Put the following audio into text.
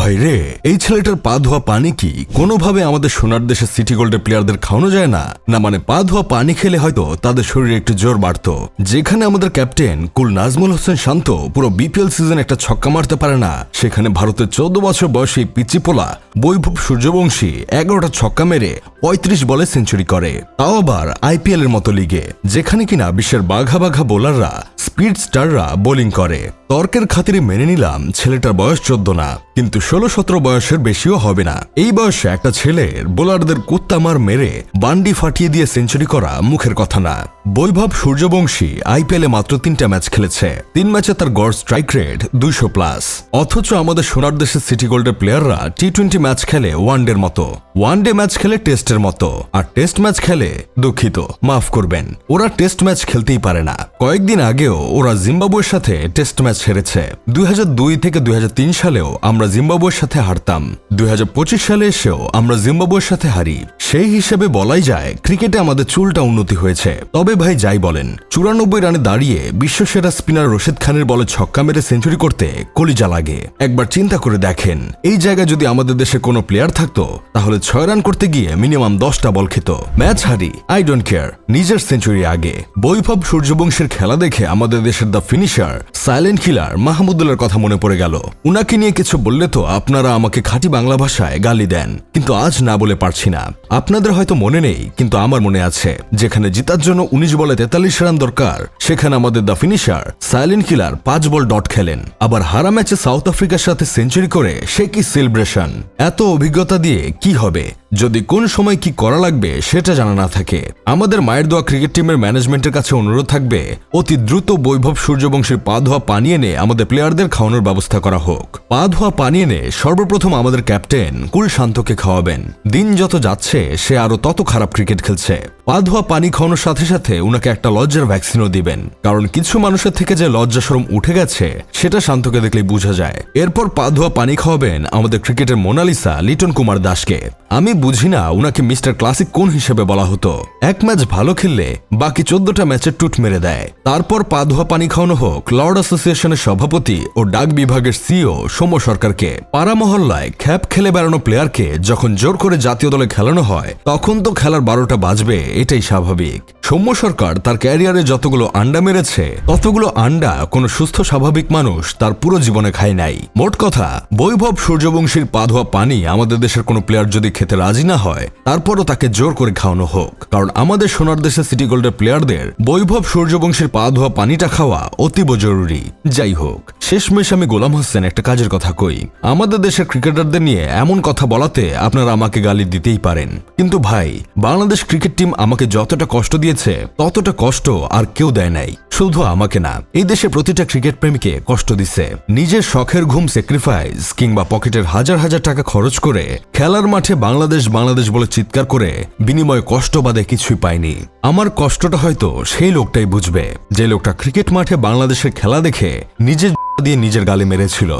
ভাই রে, এই ছেলেটার পা ধোয়া পানি কি? কোনোভাবে আমাদের সোনার দেশে সিটি গোল্ডের প্লেয়ারদের খাওয়ানো যায় না? না মানে পা ধোয়া পানি খেলে হয়তো তাদের শরীরে একটু জোর বাড়ত। যেখানে আমাদের ক্যাপ্টেন কুল নাজমুল হোসেন শান্ত, পুরো বিপিএল সিজন একটা ছক্কা মারতে পারে না। সেখানে ভারতের চোদ্দ বছর বয়সী পিচিপোলা, বৈভব সূর্যবংশী, এগারোটা ছক্কা মেরে পঁয়ত্রিশ বলে সেঞ্চুরি করে। তাও আবার আইপিএল এর মতো লিগে, যেখানে কিনা বিশ্বের বাঘা বাঘা বোলাররা, স্পিড স্টাররা বোলিং করে। তর্কের খাতিরে মেনে নিলাম, ছেলেটার বয়স চোদ্দ না, কিন্তু ষোলো সতেরো বয়সের বেশিও হবে না। এই বয়সে একটা ছেলের বোলারদের কুত্তামার মেরে বান্ডি ফাটিয়ে দিয়ে সেঞ্চুরি করা মুখের কথা না। বৈভব সূর্যবংশী আইপিএলে মাত্র তিনটা ম্যাচ খেলেছে। তিন ম্যাচে তার গড় স্ট্রাইক রেট দুইশো প্লাস। অথচ আমাদের সোনার দেশের সিটি গোল্ডের প্লেয়াররা টি টোয়েন্টি ম্যাচ খেলে ওয়ান ডের মতো। ওয়ান ডে ম্যাচ খেলে টেস্টের মতো। আর টেস্ট ম্যাচ খেলে দুঃখিত, মাফ করবেন। ওরা টেস্ট ম্যাচ খেলতেই পারে না। কয়েকদিন আগেও ওরা জিম্বাবুয়ের সাথে টেস্ট ম্যাচ হেরেছে। দুই থেকে দুই সালেও আমরা জিম্বাবুয়ের সাথে হারতাম। দুই সালে এসেও আমরা জিম্বাবুয়ের সাথে হারি। সেই হিসেবে বলাই যায়, ক্রিকেটে আমাদের চুলটা উন্নতি হয়েছে। তবে ভাই যাই বলেন, চুরানব্বই রানে দাঁড়িয়ে বিশ্বসেরা স্পিনার রশিদ খানের বলে ছক্কা মেরে সেঞ্চুরি করতে কলিজা লাগে। একবার চিন্তা করে দেখেন, এই জায়গায় যদি আমাদের দেশে কোনো প্লেয়ার থাকতো, তাহলে ছয় রান করতে গিয়ে মিনিমাম দশটা বল খেত। ম্যাচ হারি আই ডোন্ট কেয়ার নিজের সেঞ্চুরি আগে। বৈভব সূর্যবংশের খেলা দেখে আমাদের দেশের দ্য ফিনিশার সাইলেন্ট কিলার মাহমুদুল্লার কথা মনে পড়ে গেল। উনাকে নিয়ে কিছু বললে তো আপনারা আমাকে খাঁটি বাংলা ভাষায় গালি দেন। কিন্তু আজ না বলে পারছি না। আপনাদের হয়তো মনে নেই, কিন্তু আমার মনে আছে, যেখানে জিতার জন্য উনিশ বলে তেতাল্লিশ রান দরকার, সেখানে আমাদের দ্য ফিনিশার সাইলেন্ট কিলার পাঁচ বল ডট খেলেন। আবার হারা ম্যাচে সাউথ আফ্রিকার সাথে সেঞ্চুরি করে, সে কি সেলিব্রেশন এত অভিজ্ঞতা দিয়ে কি হবে? যদি কোন সময় কি করা লাগবে সেটা জানা না থাকে, আমাদের মায়ের দোয়া ক্রিকেট টিমের ম্যানেজমেন্টের কাছে অনুরোধ থাকবে, অতি দ্রুত বৈভব সূর্যবংশের পা ধোয়া পানি এনে আমাদের প্লেয়ারদের খাওয়ানোর ব্যবস্থা করা হোক। পা ধোয়া পানি এনে সর্বপ্রথম আমাদের ক্যাপ্টেন কুল শান্তকে খাওয়াবেন। দিন যত যাচ্ছে, সে আরও তত খারাপ ক্রিকেট খেলছে। পা ধোয়া পানি খাওয়ানোর সাথে সাথে উনাকে একটা লজ্জার ভ্যাকসিনও দিবেন। কারণ কিছু মানুষের থেকে যে লজ্জা সরম উঠে গেছে, সেটা শান্তকে দেখলেই বোঝা যায়। এরপর পা ধোয়া পানি খাওয়াবেন আমাদের ক্রিকেটের মোনালিসা, লিটন কুমার দাসকে। আমি বুঝি না উনাকে মিস্টার ক্লাসিক কোন হিসেবে বলা হতো। এক ম্যাচ ভালো খেললে বাকি চোদ্দটা ম্যাচে টুট মেরে দেয়। তারপর পা ধোয়া পানি খাওয়ানো হোক, লর্ড অ্যাসোসিয়েশনের সভাপতি ও ডাক বিভাগের সিও সৌম্য সরকারকে। পাড়া মহল্লায় খ্যাপ খেলে বেড়ানো প্লেয়ারকে যখন জোর করে জাতীয় দলে খেলানো হয়, তখন তো খেলার বারোটা বাজবে এটাই স্বাভাবিক। সৌম্য সরকার তার ক্যারিয়ারে যতগুলো আন্ডা মেরেছে, ততগুলো আন্ডা কোনো সুস্থ, স্বাভাবিক মানুষ তার পুরো জীবনে খায় নাই। মোট কথা, বৈভব সূর্যবংশীর পা ধোয়া পানি আমাদের দেশের কোনো প্লেয়ার যদি খেতে রাজি না হয়, তারপরও তাকে জোর করে খাওয়ানো হোক। কারণ আমাদের সোনার দেশের সিটি গোল্ডের প্লেয়ারদের বৈভব সূর্যবংশীর পা ধোয়া পানিটা খাওয়া অতীব জরুরি। যাই হোক, শেষমেশ আমি গোলাম হোসেন একটা কাজের কথা কই। আমাদের দেশের ক্রিকেটারদের নিয়ে এমন কথা বলাতে আপনারা আমাকে গালি দিতেই পারেন। কিন্তু ভাই, বাংলাদেশ ক্রিকেট টিম আমাকে যতটা কষ্ট দিয়েছে ততটা কষ্ট আর কেউ দেয় নাই। শুধু আমাকে না, এই দেশে প্রতিটা ক্রিকেট প্রেমীকে কষ্ট দিছে নিজের শখের ঘুম স্যাক্রিফাইস কিংবা পকেটের হাজার হাজার টাকা খরচ করে খেলার মাঠে বাংলাদেশ বাংলাদেশ বলে চিৎকার করে বিনিময়ে কষ্ট বাদে কিছুই পায়নি আমার কষ্টটা হয়তো সেই লোকটাই বুঝবে। যে লোকটা ক্রিকেট মাঠে বাংলাদেশের খেলা দেখে নিজের দিয়ে নিজের গালে মেরেছিল।